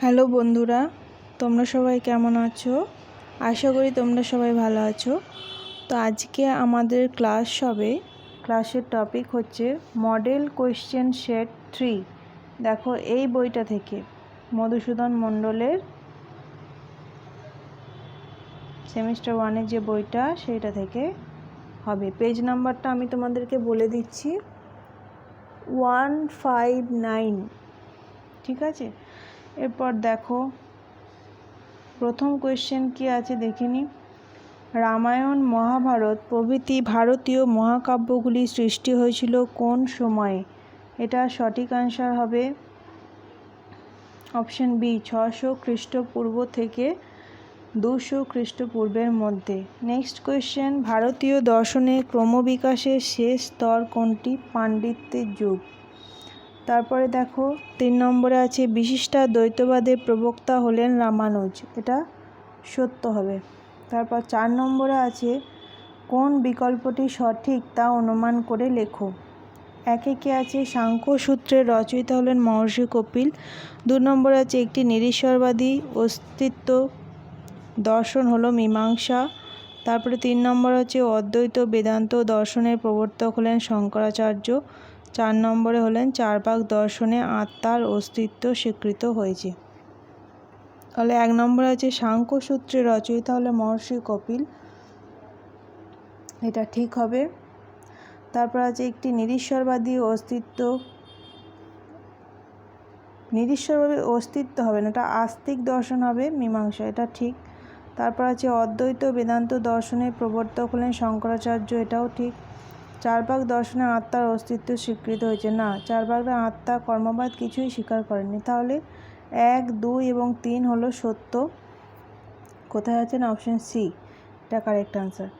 Hello বন্ধুরা, তোমরা সবাই কেমন আছো? আশা করি তোমরা সবাই ভালো আছো। তো আজকে আমাদের ক্লাস হবে, ক্লাসের টপিক হচ্ছে মডেল কোয়েশ্চেন সেট থ্রি। দেখো, এই বইটা থেকে মধুসূদন মণ্ডলের সেমিস্টার ওয়ানের যে বইটা, সেইটা থেকে হবে। পেজ নাম্বারটা আমি তোমাদেরকে বলে দিচ্ছি, ওয়ান ফাইভ নাইন, ঠিক আছে? এরপর দেখো, প্রথম কোয়েশ্চেন কি আছে দেখিনি? রামায়ণ, মহাভারত, প্রভৃতি ভারতীয় মহাকাব্যগুলি সৃষ্টি হয়েছিল কোন সময়ে? এটা সঠিক আনসার হবে অপশন বি ছশো খ্রিস্টপূর্ব থেকে দুশো খ্রিস্টপূর্বের মধ্যে। নেক্সট কোয়েশ্চেন ভারতীয় দর্শনের ক্রমবিকাশের শেষ স্তর কোনটি? পাণ্ডিত্যের যুগ। তারপরে দেখো, তিন নম্বরে আছে, বিশিষ্টা দ্বৈতবাদের প্রবক্তা হলেন রামানুজ। এটা সত্য হবে। তারপর চার নম্বরে আছে, কোন বিকল্পটি সঠিক তা অনুমান করে লেখো। একে কে আছে, সাংখ্য সূত্রের রচয়িতা হলেন মহর্ষি কপিল। দু নম্বরে আছে, একটি নিরীশ্বরবাদী অস্তিত্ব দর্শন হলো মীমাংসা। তারপরে তিন নম্বর হচ্ছে, অদ্বৈত বেদান্ত দর্শনের প্রবর্তক হলেন শঙ্করাচার্য। চার নম্বরে হলেন চার চারবাক দর্শনে আত্মার অস্তিত্ব স্বীকৃত হয়েছে। তাহলে এক নম্বরে আছে সাংখ্য সূত্রের রচয়িতা হলে মহর্ষি কপিল। এটা ঠিক হবে। তারপর আছে একটি নিরীশ্বরবাদী অস্তিত্ব। নিরীশ্বরবাদী অস্তিত্ব হবে না, এটা আস্তিক দর্শন হবে, মীমাংসা, এটা ঠিক। তারপর আছে অদ্বৈত বেদান্ত দর্শনের প্রবর্তক হলেন শঙ্করাচার্য, এটাও ঠিক। চারবাক দর্শনে আত্মার অস্তিত্ব স্বীকৃত হয়েছে। না চারবাকরা আত্মা কর্মবাদ কিছুই স্বীকার করেননি। তাহলে এক, দুই এবং তিন হলো সত্য? কোথায় আছে না? Option C. এটা কারেক্ট আনসার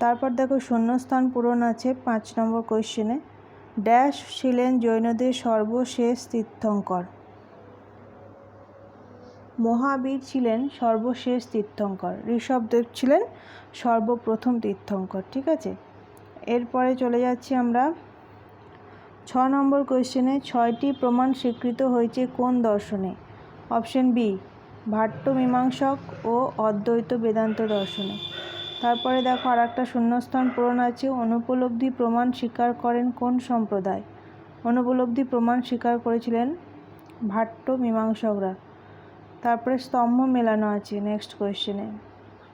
তারপর দেখো, শূন্যস্থান পূরণ আছে পাঁচ নম্বর কোয়েশ্চেনে ড্যাশ ছিলেন জৈনদের সর্বশেষ তীর্থঙ্কর। মহাবীর ছিলেন সর্বশেষ তীর্থঙ্কর। ঋষভদেব ছিলেন সর্বপ্রথম তীর্থঙ্কর, ঠিক আছে? এরপরে চলে যাচ্ছি আমরা ছ নম্বর কোয়েশ্চেনে ছয়টি প্রমাণ স্বীকৃত হয়েছে কোন দর্শনে? অপশন বি, ভাট্ট মীমাংসক ও অদ্বৈত বেদান্ত দর্শনে। তারপরে দেখো আর একটা শূন্যস্থান পূরণ আছে। অনুপলব্ধি প্রমাণ স্বীকার করেন কোন সম্প্রদায়? অনুপলব্ধি প্রমাণ স্বীকার করেছিলেন ভাট্ট মীমাংসকরা। তারপরে স্তম্ভ মেলানো আছে নেক্সট কোয়েশ্চেনে।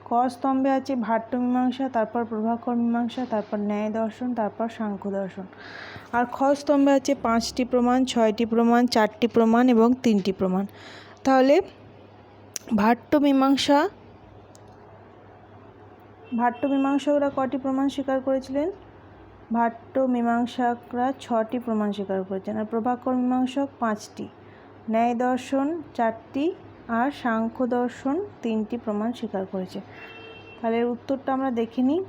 ক স্তম্ভে আছে ভাট্ট মীমাংসা, তারপর প্রভাকর মীমাংসা, তারপর ন্যায় দর্শন, তারপর সাংখ্য দর্শন। আর খ স্তম্ভে আছে পাঁচটি প্রমাণ, ছয়টি প্রমাণ, চারটি প্রমাণ এবং তিনটি প্রমাণ। তাহলে ভাট্ট মীমাংসা, ভাট্ট মীমাংসকরা কটি প্রমাণ স্বীকার করেছিলেন? ভাট্ট মীমাংসকরা ছটি প্রমাণ স্বীকার করেছেন। আর প্রভাকর মীমাংসক পাঁচটি। ন্যায় দর্শন চারটি আর সাংখ্য দর্শন তিনটি প্রমাণ স্বীকার করেছে। তাহলে উত্তরটা আমরা দেখিনি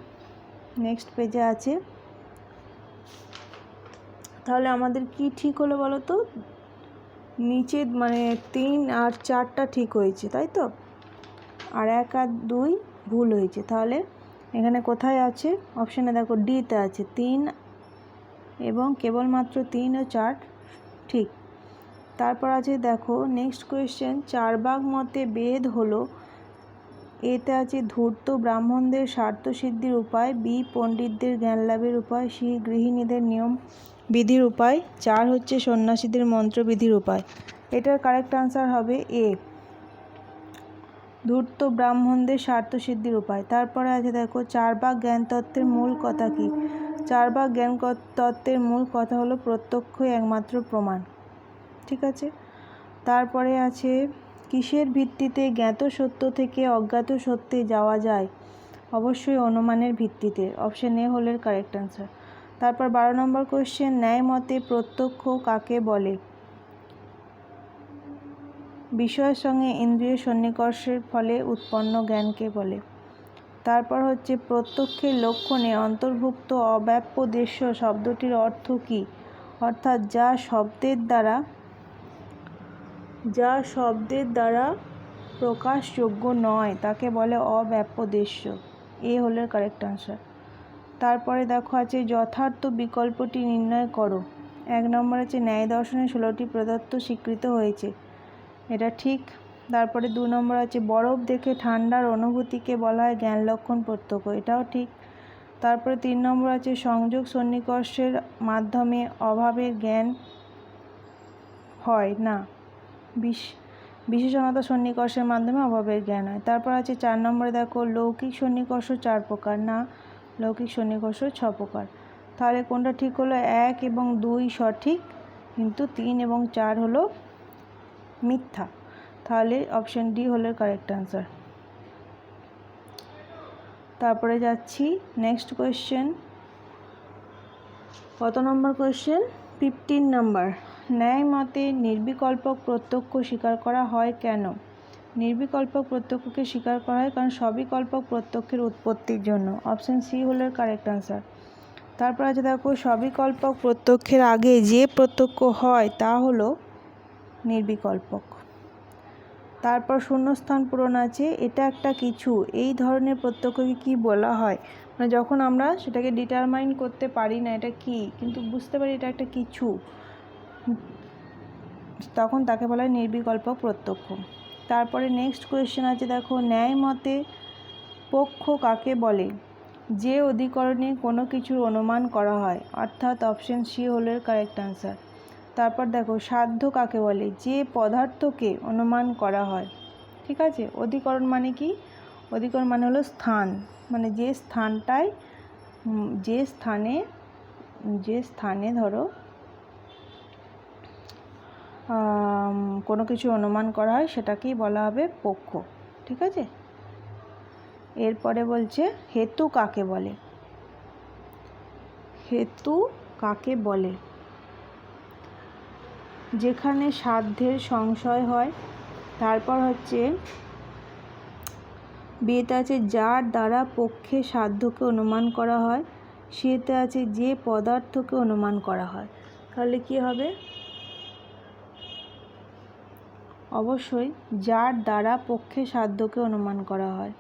নেক্সট পেজে আছে। তাহলে আমাদের কি ঠিক হলো বলো তো? নিচে মানে তিন আর চারটা ঠিক হয়েছে, তাই তো? আর এক আর দুই ভুল হয়েছে। তাহলে এখানে কোথায় আছে? অপশানে দেখো ডিতে আছে। তিন এবং কেবলমাত্র তিন ও চার ঠিক। তারপর আছে দেখো নেক্সট কোয়েশ্চেন চারবাগ মতে বেদ হলো। এতে আছে ধূর্ত ব্রাহ্মণদের স্বার্থসিদ্ধির উপায়, বি পণ্ডিতদের জ্ঞান লাভের উপায়, সি গৃহিণীদের নিয়ম বিধির উপায়, চার হচ্ছে সন্ন্যাসীদের মন্ত্রবিধির উপায়। এটার কারেক্ট আনসার হবে এ। ধূর্ত ব্রাহ্মণদের স্বার্থসিদ্ধির উপায়। তারপরে আছে দেখো, চারবাগ জ্ঞান তত্ত্বের মূল কথা কি? চারবাগ জ্ঞান তত্ত্বের মূল কথা হলো প্রত্যক্ষই একমাত্র প্রমাণ। ঠিক আছে? তারপরে আছে, কিসের ভিত্তিতে জ্ঞাত সত্য থেকে অজ্ঞাত সত্যে যাওয়া যায়? অবশ্যই অনুমানের ভিত্তিতে। অপশন এ হলে কারেক্ট অ্যান্সার তারপর বারো নম্বর কোয়েশ্চেন ন্যায় মতে প্রত্যক্ষ কাকে বলে? বিষয়ের সঙ্গে ইন্দ্রিয় সন্নিকর্ষের ফলে উৎপন্ন জ্ঞানকে বলে। তারপর হচ্ছে, প্রত্যক্ষের লক্ষণে অন্তর্ভুক্ত অব্যাপ্য দেশ্য শব্দটির অর্থ কী? অর্থাৎ যা শব্দের দ্বারা যা শব্দের দ্বারা প্রকাশযোগ্য নয়, তাকে বলে অব্যাপদেশ্য এ হলো কারেক্ট আনসার তারপরে দেখো আছে, যথার্থ বিকল্পটি নির্ণয় করো। এক নম্বর আছে, ন্যায় দর্শনে ষোলোটি প্রদত্ত স্বীকৃত হয়েছে। এটা ঠিক। তারপরে দু নম্বর আছে, বরফ দেখে ঠান্ডার অনুভূতিকে বলা হয় জ্ঞান লক্ষণ প্রত্যক্ষ, এটাও ঠিক। তারপরে তিন নম্বর আছে, সংযোগ সন্নিকর্ষের মাধ্যমে অভাবের জ্ঞান হয়, না। বিশ বিশেষণতা সন্নিকর্ষের মাধ্যমে অভাবের জ্ঞান হয়। তারপর আছে চার নম্বরে দেখো, লৌকিক সন্নিকর্ষ চার প্রকার, না, লৌকিক সন্নিকর্ষ ছ প্রকার। তাহলে কোনটা ঠিক হলো? এক এবং দুই সঠিক, কিন্তু তিন এবং চার হলো মিথ্যা। তাহলে অপশন ডি হলো কারেক্ট আনসার তারপরে যাচ্ছি নেক্সট কোয়েশ্চেন কত নম্বর কোয়েশ্চেন ফিফটিন নাম্বার ন্যায় মতে নির্বিকল্পক প্রত্যক্ষ স্বীকার করা হয় কেন? নির্বিকল্পক প্রত্যক্ষকে স্বীকার করা হয় কারণ সবিকল্পক প্রত্যক্ষের উৎপত্তির জন্য। অপশন সি হলো কারেক্ট আনসার তারপর আছে দেখো সবিকল্পক প্রত্যক্ষের আগে যে প্রত্যক্ষ হয় তা হলো নির্বিকল্পক। তারপর শূন্যস্থান পূরণ আছে, এটা একটা কিছু। এই ধরনের প্রত্যক্ষকে কি বলা হয়? মানে যখন আমরা সেটাকে ডিটারমাইন করতে পারি না, এটা কি? কিন্তু বুঝতে পারি এটা একটা কিছু। তখন তাকে বলা হয় নির্বিকল্প প্রত্যক্ষ। তারপরে নেক্সট কোয়েশ্চেন আছে, দেখো ন্যায় মতে পক্ষ কাকে বলে? যে অধিকরণে কোনো কিছুর অনুমান করা হয়, অর্থাৎ অপশন সি হলো কারেক্ট আনসার তারপর দেখো, সাধ্য কাকে বলে? যে পদার্থকে অনুমান করা হয়, ঠিক আছে? অধিকরণ মানে কি? অধিকরণ মানে হলো স্থান মানে যে স্থানটায় যে স্থানে যে স্থানে ধরো কোনো কিছু অনুমান করা হয়, সেটাকেই বলা হবে পক্ষ, ঠিক আছে? এরপরে বলছে, হেতু কাকে বলে? হেতু কাকে বলে? যেখানে সাধ্যের সংশয় হয়, তারপর হচ্ছে, বিয়েতে আছে যার দ্বারা পক্ষে সাধ্যকে অনুমান করা হয়, সেতে আছে যে পদার্থকে অনুমান করা হয়। তাহলে কি হবে? অবশ্যই যার দ্বারা পক্ষে সাধ্যকে অনুমান করা হয়।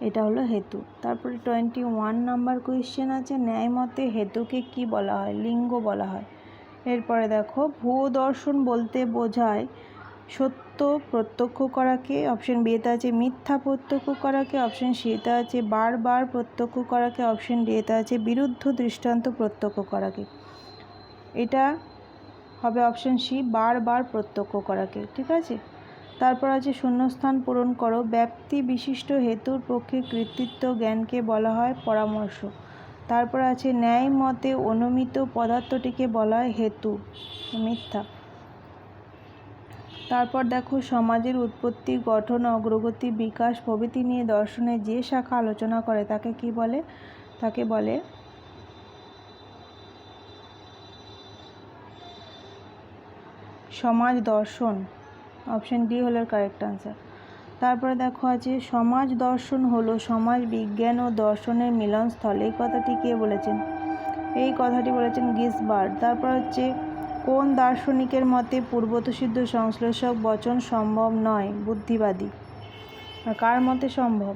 এটা হলো হেতু। তারপরে টোয়েন্টি ওয়ান নাম্বার কোয়েশ্চেন আছে ন্যায় মতে হেতুকে কি বলা হয়? লিঙ্গ বলা হয়। এরপরে দেখো, ভূ দর্শন বলতে বোঝায় সত্য প্রত্যক্ষ করাকে অপশন বিয়েতে আছে মিথ্যা প্রত্যক্ষ করাকে অপশন সিতে আছে বারবার প্রত্যক্ষ করাকে অপশন ডিতে আছে বিরুদ্ধ দৃষ্টান্ত প্রত্যক্ষ করাকে। এটা হবে অপশন সি বারবার প্রত্যক্ষ করাকে, ঠিক আছে? তারপর আছে শূন্যস্থান পূরণ করো। ব্যাপ্তি বিশিষ্ট হেতুর পক্ষে কৃতিত্ব জ্ঞানকে বলা হয় পরামর্শ। তারপর আছে ন্যায় মতে অনুমিত পদার্থটিকে বলা হয় হেতু, মিথ্যা। তারপর দেখো সমাজের উৎপত্তি, গঠন, অগ্রগতি, বিকাশ, প্রভৃতি নিয়ে দর্শনে যে শাখা আলোচনা করে, তাকে কি বলে? তাকে বলে সমাজ দর্শন অপশন ডি হলো কারেক্ট আনসার তারপরে দেখো আছে, সমাজ দর্শন হলো সমাজ বিজ্ঞান ও দর্শনের মিলনস্থল এই কথাটি কে বলেছেন? এই কথাটি বলেছেন গিসবার্ড তারপর হচ্ছে, কোন দার্শনিকের মতে পূর্বতসিদ্ধ সংশ্লেষক বচন সম্ভব নয়? বুদ্ধিবাদী। কার মতে সম্ভব?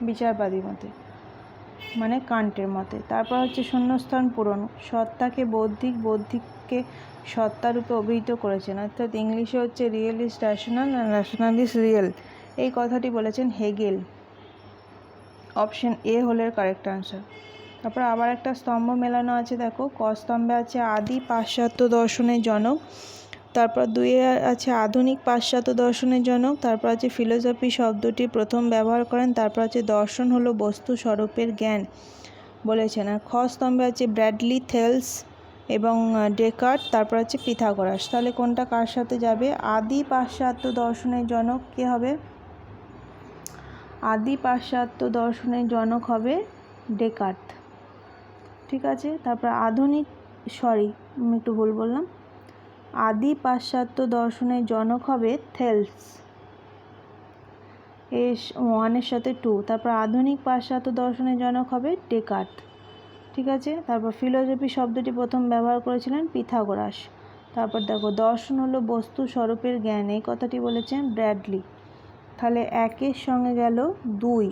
বিচারবাদী মতে। মানে কান্টের মতে। তারপর হচ্ছে শূন্যস্থান পূরণ। সত্তাকে বৌদ্ধিক, বৌদ্ধিককে সত্তারূপে অভিহিত করেছেন। অর্থাৎ ইংলিশে হচ্ছে real is rational and rational real এই কথাটি বলেছেন হেগেল। অপশন এ হলো কারেক্ট আনসার তারপর আবার একটা স্তম্ভ মেলানো আছে, দেখো। ক স্তম্ভে আছে আদি পাশ্চাত্য দর্শনের জনক। তারপর দুইয়ে আছে আধুনিক পাশ্চাত্য দর্শনের জনক, তারপর আছে ফিলোসফি শব্দটি প্রথম ব্যবহার করেন, তারপর আছে দর্শন হলো বস্তু স্বরূপের জ্ঞান বলেছেন। আর খ স্তম্ভে আছে ব্র্যাডলি, থেলস এবং ডেকার্ট, তারপর আছে পিথাগোরাস। তাহলে কোনটা কার সাথে যাবে? আদি পাশ্চাত্য দর্শনের জনক কে হবে? আদি পাশ্চাত্য দর্শনের জনক হবে ডেকার্ট। ঠিক আছে? তারপর আধুনিক, সরি, আমি একটু ভুল বললাম। আদি পাশ্চাত্য দর্শনের জনক হবে থেলস। এস ওয়ানের সাথে টু তারপর আধুনিক পাশ্চাত্য দর্শনের জনক হবে ডেকার্ট ঠিক আছে? তারপর ফিলোসফি শব্দটি প্রথম ব্যবহার করেছিলেন পিথাগোরাস। তারপর দেখো, দর্শন হলো বস্তু স্বরূপের জ্ঞান, এই কথাটি বলেছেন ব্র্যাডলি। তাহলে একের সঙ্গে গেল দুই।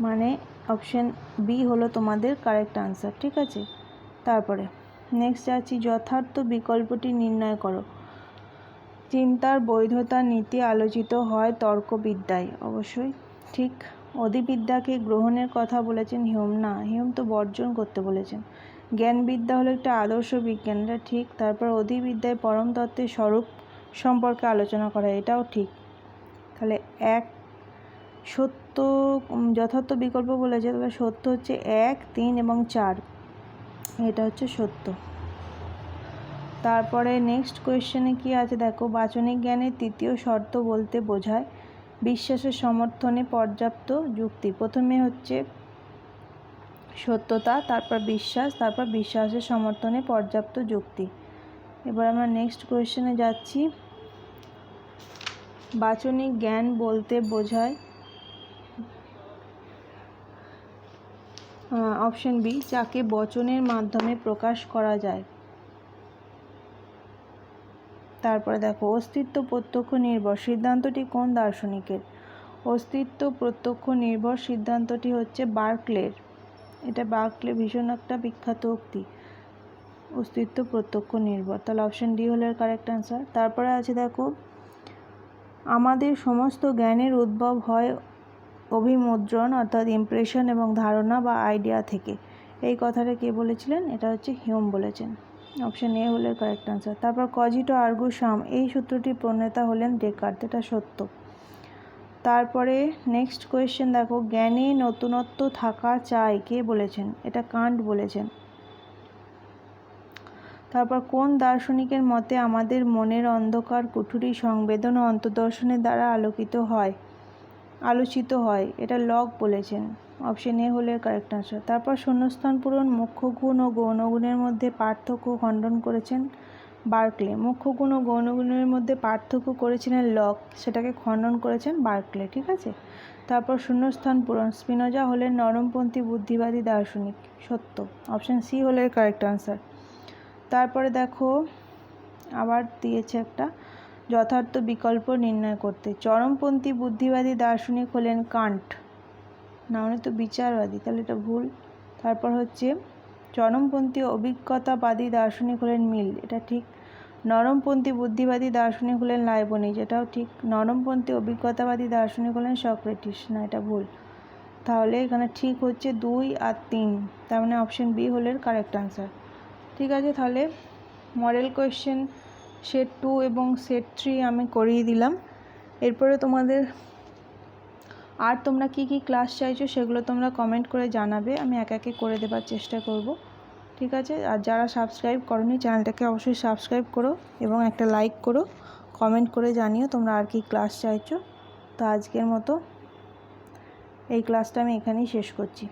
মানে অপশন বি হলো তোমাদের কারেক্ট আনসার ঠিক আছে? তারপরে নেক্সট যাচ্ছি যথার্থ বিকল্পটি নির্ণয় করো। চিন্তার বৈধতা নীতি আলোচিত হয় তর্কবিদ্যায়। অবশ্যই ঠিক অধিবিদ্যাকে গ্রহণের কথা বলেছেন হিউম। না, হিউম তো বর্জন করতে বলেছেন। জ্ঞানবিদ্যা হলো একটা আদর্শ বিজ্ঞান। এটা ঠিক। তারপর অধিবিদ্যায় পরম তত্ত্বের স্বরূপ সম্পর্কে আলোচনা করা, এটাও ঠিক। তাহলে এক, সত্য যথার্থ বিকল্প বলেছে। তাহলে সত্য হচ্ছে এক, তিন এবং চার। এটা হচ্ছে সত্য। তারপরে নেক্সট কোয়েশ্চেনে কি আছে? দেখো, বাচনিক জ্ঞানের তৃতীয় শর্ত বলতে বোঝায় বিশ্বাসের সমর্থনে পর্যাপ্ত যুক্তি। প্রথমে হচ্ছে সত্যতা, তারপর বিশ্বাস, তারপর বিশ্বাসের সমর্থনে পর্যাপ্ত যুক্তি। এবার আমরা নেক্সট কোয়েশ্চেনে যাচ্ছি। বাচনিক জ্ঞান বলতে বোঝায় অপশন বি যাকে বচনের মাধ্যমে প্রকাশ করা যায়। তারপরে দেখো, অস্তিত্ব প্রত্যক্ষ নির্ভর, সিদ্ধান্তটি কোন দার্শনিকের? অস্তিত্ব প্রত্যক্ষ নির্ভর সিদ্ধান্তটি হচ্ছে বার্কলের। এটা বার্কলে ভীষণ একটা বিখ্যাত উক্তি। অস্তিত্ব প্রত্যক্ষ নির্ভর। তাহলে অপশন ডি হলো কারেক্ট অ্যান্সার তারপরে আছে দেখো, আমাদের সমস্ত জ্ঞানের উদ্ভব হয় অভিমুদ্রণ অর্থাৎ ইমপ্রেশন এবং ধারণা বা আইডিয়া থেকে। এই কথাটা কে বলেছিলেন? এটা হচ্ছে হিউম বলেছেন। অপশন এ হলো কারেক্ট আনসার তারপর কজিটো আর্গু সাম এই সূত্রটি প্রণেতা হলেন ডেকার্ট এটা সত্য। তারপরে নেক্সট কোয়েশ্চেন দেখো, জ্ঞানে নতুনত্ব থাকা চাই কে বলেছেন? এটা কান্ট বলেছেন। তারপর কোন দার্শনিকের মতে আমাদের মনের অন্ধকার কুঠুরি সংবেদন ও অন্তর্দর্শনের দ্বারা আলোকিত হয়? আলোচিত হয়। এটা লক বলেছেন। অপশন এ হলে কারেক্ট আনসার তারপর শূন্যস্থান পূরণ, মুখ্য গুণ ও গৌণগুণের মধ্যে পার্থক্য খণ্ডন করেছেন বার্কলে। মুখ্য গুণ ও গৌণগুণের মধ্যে পার্থক্য করেছিলেন লক সেটাকে খণ্ডন করেছেন বার্কলে, ঠিক আছে? তারপর শূন্যস্থান পূরণ, স্পিনোজা হলেন নরমপন্থী, বুদ্ধিবাদী, দার্শনিক, সত্য। অপশন সি হলে কারেক্ট আনসার তারপরে দেখো, আবার দিয়েছে একটা যথার্থ বিকল্প নির্ণয় করতে। চরমপন্থী বুদ্ধিবাদী দার্শনিক হলেন কান্ট। না উনি তো বিচারবাদী, তাহলে এটা ভুল। তারপর হচ্ছে, চরমপন্থী অভিজ্ঞতাবাদী দার্শনিক হলেন মিল, এটা ঠিক। নরমপন্থী বুদ্ধিবাদী দার্শনিক হলেন লাইবনিজ এটাও ঠিক। নরমপন্থী অভিজ্ঞতাবাদী দার্শনিক হলেন সক্রেটিস, না, এটা ভুল। তাহলে এখানে ঠিক হচ্ছে দুই আর তিন, তার মানে অপশন বি হলেন কারেক্ট আনসার ঠিক আছে, তাহলে মডেল কোয়েশ্চেন সেট টু এবং সেট থ্রি আমি করিয়ে দিলাম। এরপরে তোমাদের আর তোমরা কি কি ক্লাস চাইছো সেগুলো তোমরা কমেন্ট করে জানাবে। আমি এক একে করে দেবার চেষ্টা করব। ঠিক আছে? আর যারা সাবস্ক্রাইব করনি চ্যানেলটাকে অবশ্যই সাবস্ক্রাইব করো এবং একটা লাইক করো। কমেন্ট করে জানিও তোমরা আর কি ক্লাস চাইছো। তো আজকের মতো এই ক্লাসটা আমি এখানেই শেষ করছি।